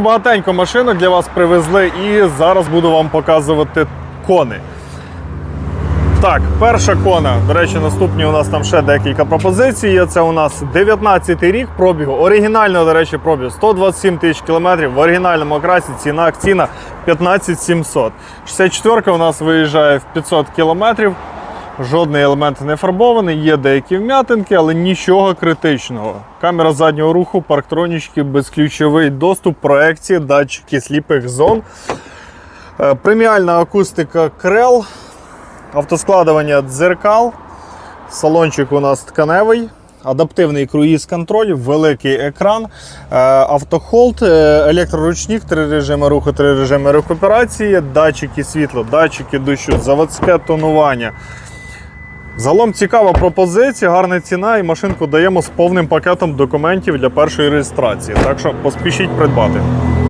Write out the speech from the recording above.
Багатенько машинок для вас привезли і зараз буду вам показувати кони. Так, перша кона. До речі, наступні у нас там ще декілька пропозицій. є. Це у нас 19 рік пробігу. Оригінального, до речі, пробігу 127 тисяч кілометрів. В оригінальному окрасі ціна акційна 15 700. 64 у нас виїжджає в 500 кілометрів. Жодний елемент не фарбований, є деякі вм'ятинки, але нічого критичного. Камера заднього руху, парктронічки, безключовий доступ, проекції, датчики сліпих зон. Е, Преміальна акустика Крел, автоскладування дзеркал, салончик у нас тканевий. Адаптивний круїз-контроль, великий екран, е, автохолд, е, електроручник, три режими руху, три режими рекуперації, датчики світла, датчики дощу, заводське тонування. Загалом цікава пропозиція, гарна ціна, і машинку даємо з повним пакетом документів для першої реєстрації. Так що поспішіть придбати.